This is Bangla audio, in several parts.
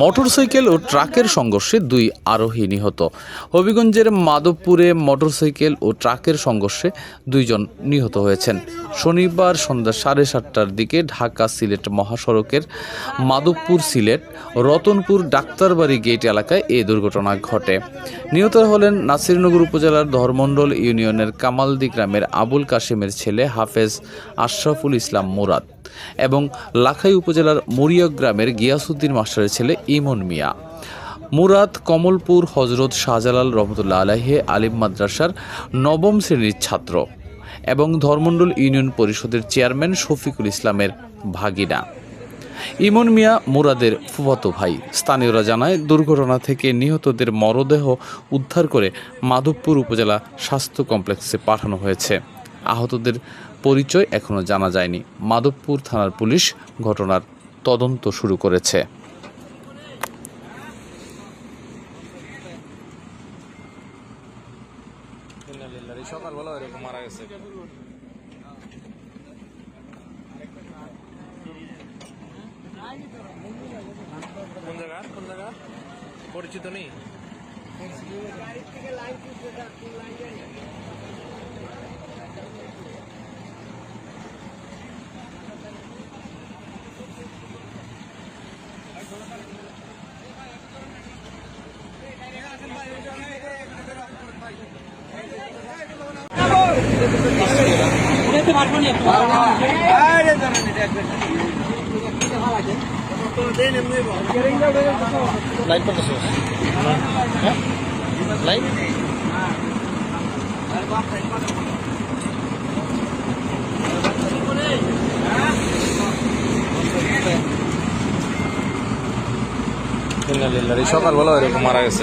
মোটরসাইকেল ও ট্রাকের সংঘর্ষে দুই আরোহী নিহত। হবিগঞ্জের মাধবপুরে মোটরসাইকেল ও ট্রাকের সংঘর্ষে দুইজন নিহত হয়েছেন। শনিবার সন্ধ্যা সাড়ে সাতটার দিকে ঢাকা সিলেট মহাসড়কের মাধবপুর সিলেট, রতনপুর ডাক্তারবাড়ি গেট এলাকায় এই দুর্ঘটনা ঘটে। নিহতরা হলেন নাসিরনগর উপজেলার ধর্মণ্ডল ইউনিয়নের কামালদি গ্রামের আবুল কাশেমের ছেলে হাফেজ আশরাফুল ইসলাম মুরাদ। এবং লাখাই উপজেলার মরিয়া গ্রামের গিয়াসুদ্দিন মাস্টারের ছেলে ইমন মিয়া। মুরাদ কমলপুর হজরত শাহজালাল রহমতুল্লাহ আলাহে আলিম মাদ্রাসার নবম শ্রেণির ছাত্র এবং ধর্মণ্ডল ইউনিয়ন পরিষদের চেয়ারম্যান শফিকুল ইসলামের ভাগিনা। ইমন মিয়া মুরাদের ফুফাতো ভাই। স্থানীয়রা জানায়, দুর্ঘটনা থেকে নিহতদের মরদেহ উদ্ধার করে মাধবপুর উপজেলা স্বাস্থ্য কমপ্লেক্সে পাঠানো হয়েছে। আহতদের পরিচয় এখনও জানা যায়নি। মাধবপুর থানার পুলিশ ঘটনার তদন্ত শুরু করেছে। পরিচিত নেই? লাইন করতেছ? লাইন সকালবেলা এরকম মারা গেছে।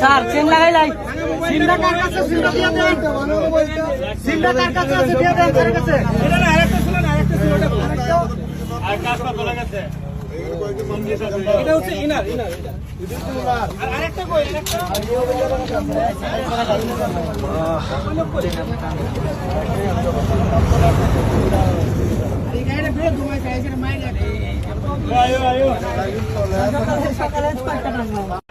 স্যার চেন লাগাই লাই সিমটা কার কাছে সিমটা দিয়ে দেন। সিমটা কার কাছে আছে? দিয়ে দেন কার কাছে। এটা না আরেকটা শুনুন আরেকটা শুনুন আর কাজটা বলে গেছে এটা হচ্ছে ইনার ইনার আর আরেকটা কই? আরেকটা? এই গাড়িটা বের দুমাই খাই মাইরে আয়ো আয়ো। সকালে ছয়টা টাকা